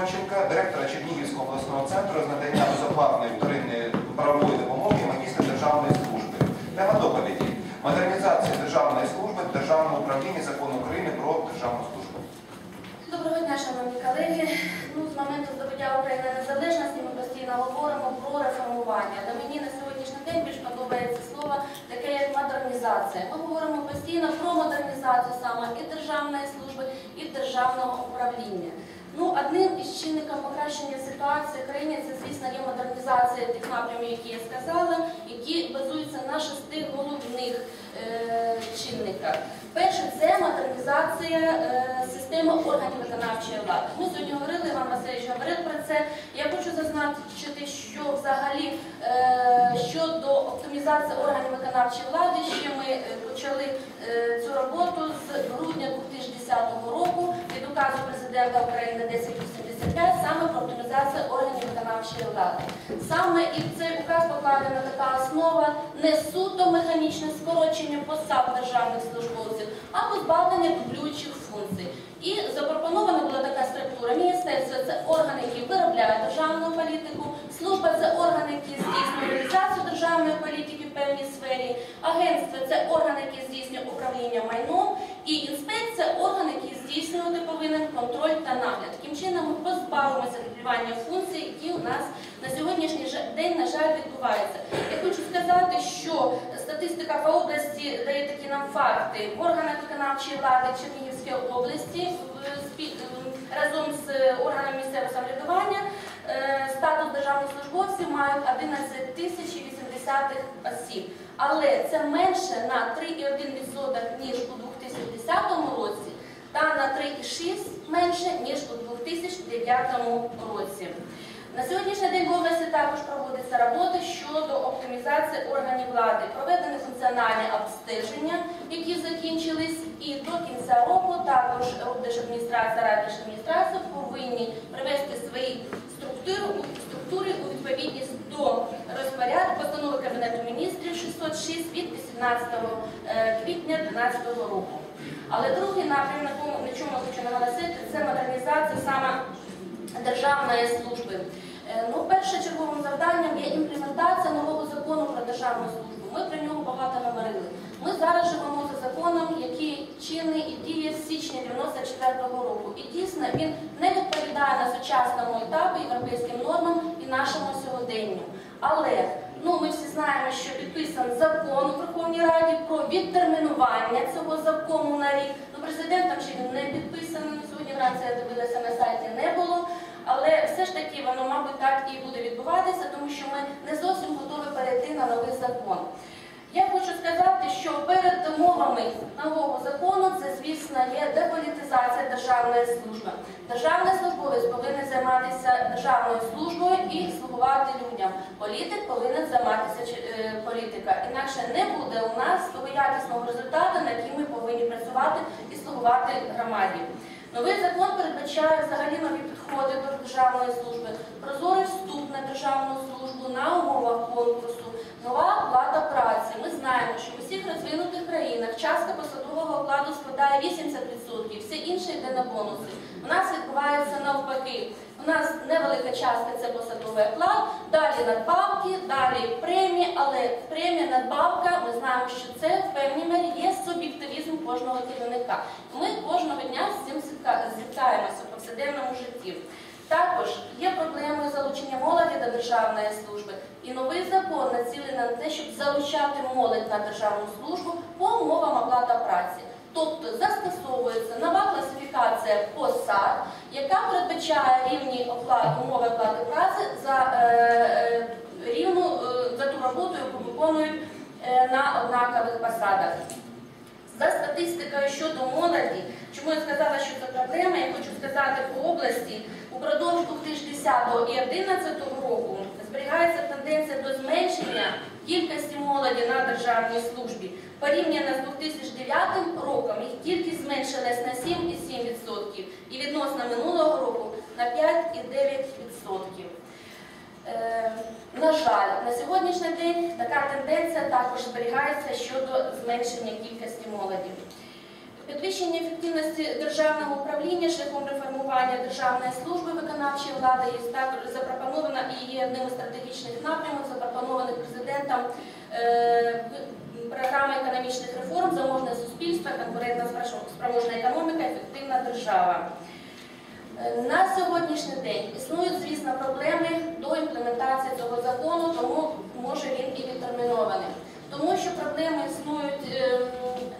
Зоченка, директора Чернігівського обласного центру з надання безоплатної вторинної правової допомоги магістра державної служби. Тема доповіді модернізація державної служби, державного управління закону України про державну службу. Доброго дня, шановні колеги. Ну, з моменту здобуття України незалежності ми постійно говоримо про реформування. Та мені на сьогоднішній день більш подобається слово таке як модернізація. Ми говоримо постійно про модернізацію саме і державної служби, і державного управління. Ну, одним із чинників покращення ситуації в країні це, звісно, є модернізація тих напрямів, які я сказала, які базуються на шести головних е, чинниках. Перше це модернізація е, системи органів виконавчої влади. Ми сьогодні говорили, Іван Васильович говорив про це. Я хочу зазначити, що взагалі е, щодо оптимізації органів виконавчої влади, ще ми е, почали е, цю роботу з грудня 2010 року указу президента України 1085 саме про оптимізацію органів виконавчої влади. Саме і в цей указ покладена така основа не суто механічне скорочення посад державних службовців, а позбавлення дублюючих функцій. І запропонована була така структура. Міністерство це органи, які виробляють державну політику, служба це органи, які здійснюють реалізацію державної політики певній сфері, агентство це органи, які здійснюють управління майном, і інспекція орган, який здійснювати повинен контроль та нагляд. Таким чином ми позбавимося дублювання функцій, які у нас на сьогоднішній день, на жаль, відбуваються. Я хочу сказати, що статистика по області дає такі нам факти. В органах виконавчої влади Чернігівської області разом з органами місцевого самоврядування е, статус державних службовців мають 11 тисяч і 80 осіб. Але це менше на 3,1% ніж у 2010 році та на 3,6 менше ніж у 2009 році. На сьогоднішній день в області також проводиться робота щодо оптимізації органів влади. Проведені функціональні обстеження, які закінчились, і до кінця року також Держадміністрація, Раддержадміністрація повинні привести свої структури у відповідність до розпорядку постанови Кабінету міністрів 606 від 18 е, квітня 2012 року. Але другий напрям, на чому я хочу наголосити, це модернізація саме державної служби. Е, Ну, першочерговим завданням є імплементація нового закону про державну службу. Ми про нього багато говорили. Ми зараз живемо за законом, який чинний і діє з січня 94-го року. І дійсно він не відповідає на сучасному етапі європейським нормам нашому сьогоденню. Але ну, ми всі знаємо, що підписан закон у Верховній Раді про відтермінування цього закону на рік. Ну, президентом ще він не підписаний. Сьогодні вранці я дивилася на сайті не було. Але все ж таки воно, мабуть, так і буде відбуватися, тому що ми не зовсім готові перейти на новий закон. Я хочу сказати, що перед умовами нового закону це, звісно, є деполітизація державної служби. Державний службовець повинен займатися державною службою і слугувати людям. Політик повинен займатися е, політика. Інакше не буде у нас того якісного результату, на який ми повинні працювати і слугувати громаді. Новий закон передбачає взагалі нові підходи до державної служби, прозорий вступ на державну службу на умовах конкурсу, нова оплата праці. Ми знаємо, що в усіх розвинутих країнах частка посадового окладу складає 80%, все інше йде на бонуси. У нас відбувається навпаки. У нас невелика частка це посадовий оклад, далі надбавки, далі премії, але премія надбавка, ми знаємо, що це в певній мірі є суб'єктивізм кожного керівника. Ми кожного дня з цим зітка- зіткаємося в повсякденному житті. Також є проблемою залучення молоді до державної служби. І новий закон націлений на те, щоб залучати молодь на державну службу по умовам оплата праці. Тобто застосовується нова класифікація посад, яка передбачає рівні оплати, умови оплати праці за е, е, рівну е, за ту роботу, яку виконують е, на однакових посадах. За статистикою щодо молоді, чому я сказала, що це проблема, я хочу сказати по області, упродовж 2010 і 2011 року зберігається тенденція до зменшення кількості молоді на державній службі. Порівняно з 2009 роком їх кількість зменшилась на 7,7% і відносно минулого року на 5,9%. Жаль, на сьогоднішній день така тенденція також зберігається щодо зменшення кількості молоді. Підвищення ефективності державного управління шляхом реформування державної служби виконавчої влади є також запропонована і є одним із стратегічних напрямок, запропонованих президентом е, програми економічних реформ, заможне суспільство, конкурентна спроможна економіка, ефективна держава. На сьогоднішній день існують, звісно, проблеми до імплементації цього закону, тому може він і відтермінований. Тому що проблеми існують ем,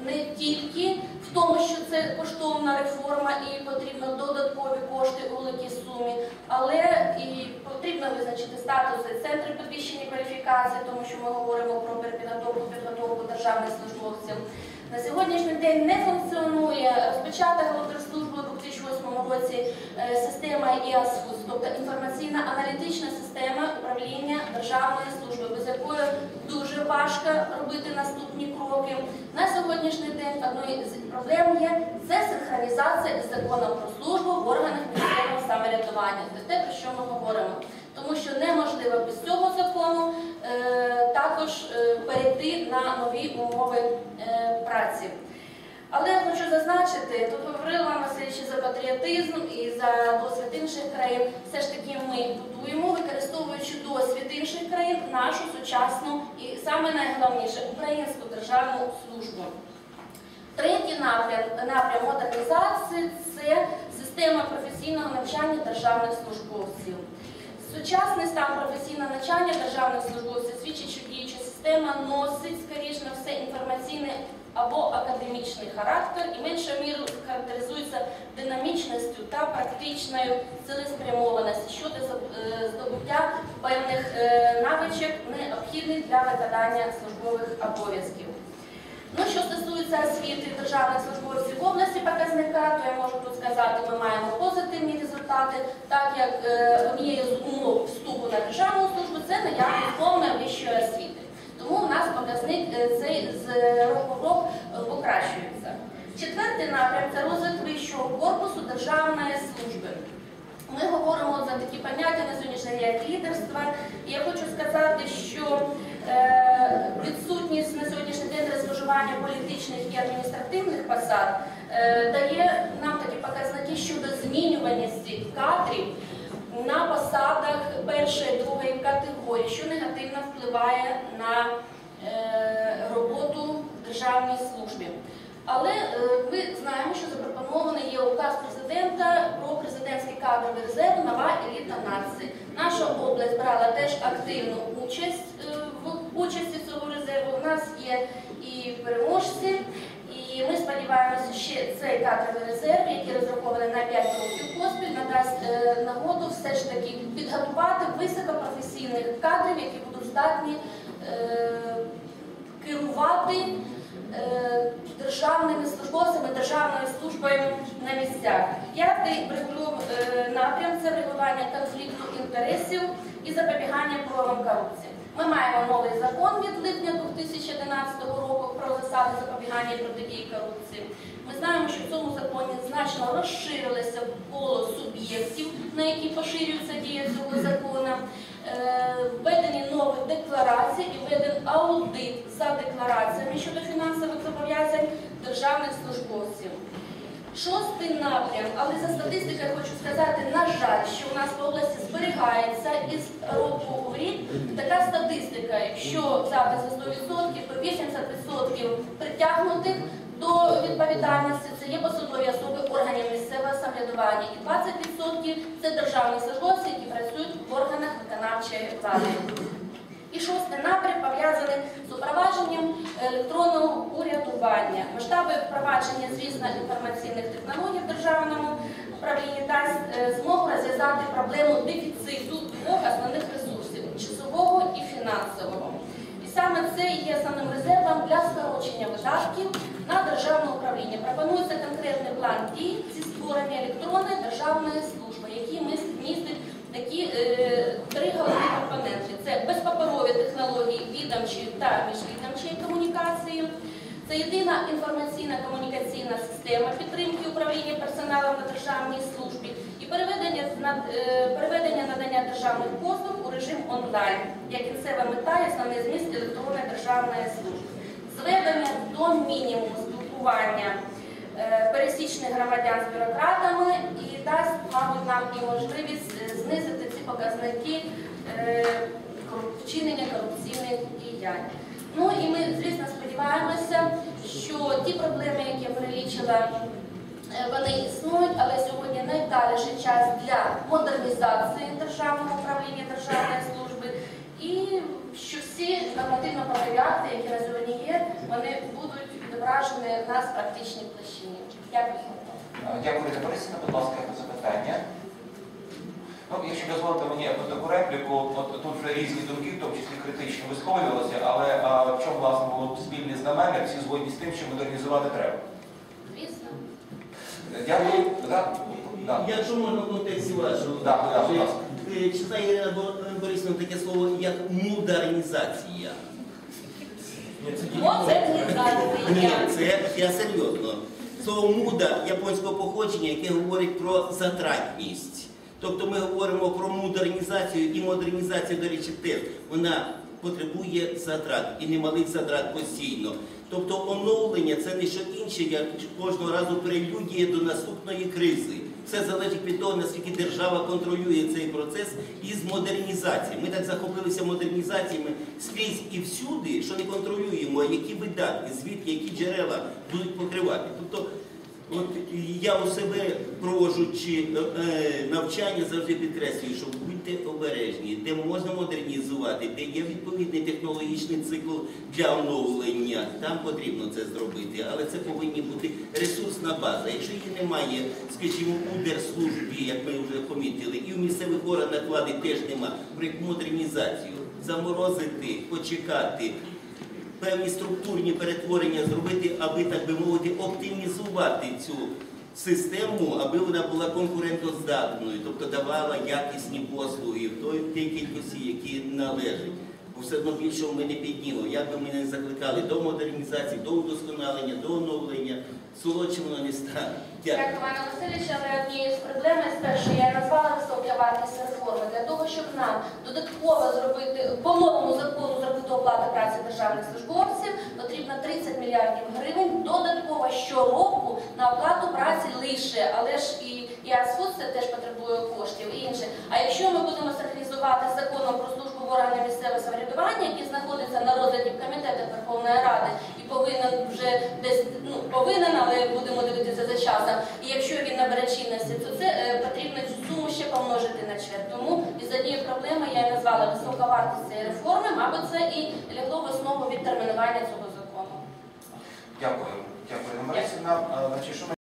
не тільки в тому, що це коштовна реформа і потрібно додаткові кошти у великій сумі, але і потрібно визначити статуси центрів підвищення кваліфікації, тому що ми говоримо про перепідготовку підготовку державних службовців. На сьогоднішній день не функціонує розпочата Головдержслужби у 2008 році е, система ІАСФУС, тобто інформаційно-аналітична система управління державної служби, без якої дуже важко робити наступні кроки. На сьогоднішній день одною з проблем є це синхронізація із законом про службу в органах місцевого самоврядування. Це те, про що ми говоримо. Тому що неможливо без цього закону е, також е, перейти на нові умови е, праці. Але я хочу зазначити, тут говорила вам Васильович за патріотизм і за досвід інших країн. Все ж таки ми будуємо, використовуючи досвід інших країн, нашу сучасну і саме найголовніше українську державну службу. Третій напрям, напрям модернізації це система професійного навчання державних службовців. Сучасний стан професійного навчання державних службовців свідчить, що діюча система носить, скоріш на все, інформаційний або академічний характер і меншою мірою характеризується динамічністю та практичною цілеспрямованістю щодо е, здобуття певних е, навичок, необхідних для виконання службових обов'язків. Ну, освіти державних службовців в області показника, то я можу тут сказати, ми маємо позитивні результати, так як е, однією з умов вступу на державну службу це наявність повної вищої освіти. Тому у нас показник е, цей з року в рок е, покращується. Четвертий напрям це розвиток вищого корпусу державної служби. Ми говоримо за такі поняття на сьогоднішній як політичних і адміністративних посад е, дає нам такі показники щодо змінюваності кадрів на посадах першої другої категорії, що негативно впливає на е, роботу в державній службі. Але е, ми знаємо, що запропонований є указ президента про президентський кадровий резерв нова еліта нації. Наша область брала теж активну участь в участі цього резерву. У нас є і переможці, і ми сподіваємося, що цей кадровий резерв, який розрахований на 5 років поспіль, надасть е, нагоду все ж таки підготувати високопрофесійних кадрів, які будуть здатні е, керувати е, державними службовцями, державною службою на місцях. П'ятий напрям це врегулювання конфлікту інтересів і запобігання проявам корупції. Ми маємо новий закон від липня 2011 року про засади запобігання протидії корупції. Ми знаємо, що в цьому законі значно розширилося коло суб'єктів, на які поширюється дія цього закону. Е, Введені нові декларації і введений аудит за деклараціями щодо фінансових зобов'язань державних службовців. Шостий напрям, але за статистикою хочу сказати, на жаль, що у нас в області зберігається із року в рік така статистика, якщо взяти за 100%, то 80% притягнутих до відповідальності. Це є посадові особи органів місцевого самоврядування, і 20% це державні службовці, які працюють в органах виконавчої влади. І шостий напрям пов'язаний з впровадженням електронного урядування. Масштаби впровадження, звісно, інформаційних технологій в державному управлінні дасть е, змогу розв'язати проблему дефіциту двох основних ресурсів часового і фінансового. І саме це є основним резервом для скорочення видатків на державне управління. Пропонується конкретний план дій зі створення електронної державної служби, мис- містить такі е, три головні компоненти: це безпаперові технології відомчої та міжвідомчої комунікації. Це єдина інформаційна комунікаційна система підтримки управління персоналом на державній службі і переведення, е, переведення надання державних послуг у режим онлайн, як кінцева мета і основний зміст електронної державної служби. Зведення до мінімуму спілкування пересічних громадян з бюрократами і дасть, мабуть, нам і можливість е, знизити ці показники е, вчинення корупційних діянь. Ну і ми, звісно, сподіваємося, що ті проблеми, які я перелічила, Е, Вони існують, але сьогодні найдаліший час для модернізації державного управління державної служби і що всі нормативно-правові акти, які на сьогодні є, вони будуть відображені в нас практичній площині. Дякую. Е, Дякую, Ірина Борисівна. Будь ласка, запитання. Ну, якщо дозволите мені одну таку репліку, от тут вже різні думки, в тому числі критично висловлювалися, але а, в чому власне було спільний знаменник, всі згодні з тим, що модернізувати треба. Звісно. Е, Дякую. Да? Да. Якщо можна в контексті вашого, Да, да. Е, чи знає Ірина таке слово як модернізація? Ні, це я серйозно. Слово муда японського походження, яке говорить про затратність. Тобто ми говоримо про модернізацію і модернізація, до речі, теж вона потребує затрат і немалих затрат постійно. Тобто оновлення це не що інше, як кожного разу прелюдія до наступної кризи. Все залежить від того, наскільки держава контролює цей процес із модернізації. Ми так захопилися модернізаціями скрізь і всюди, що не контролюємо, які видатки, звідки, які джерела будуть покривати. Тобто, от я у себе проводжучи е, е, навчання, завжди підкреслюю, що будьте обережні, де можна модернізувати, де є відповідний технологічний цикл для оновлення, там потрібно це зробити, але це повинні бути ресурсна база. Якщо її немає, скажімо, у держслужбі, як ми вже помітили, і в місцевих органах влади теж нема, про модернізацію заморозити, почекати. Певні структурні перетворення зробити, аби так би мовити, оптимізувати цю систему, аби вона була конкурентоздатною, тобто давала якісні послуги в той кількості, які належать. Бо все одно більшого ми не піднімемо. Як би ми не закликали до модернізації, до удосконалення, до оновлення, солодше воно не стане. Дякую. Дякую, Івана Васильовича, але однією з проблем, спершу я назвала вартість реформи для того, щоб нам додатково зробити по новому закону зробити оплату праці державних службовців, потрібно 30 мільярдів гривень додатково щороку на оплату праці лише, але ж і, і Асфуд це теж потребує коштів і інше. А якщо ми будемо синхронізувати законом про службу в органах місцевого самоврядування, який знаходиться на розгляді в комітетах Верховної Ради і повинен вже десь ну повинен, але будемо дивитися за часом. І якщо він набере чинності, то це е, потрібно ще помножити на чверть. Тому із однієї проблеми я і назвала висока вартість цієї реформи, мабуть, це і лягло в основу відтермінування цього закону. Дякую. Дякую, Ірина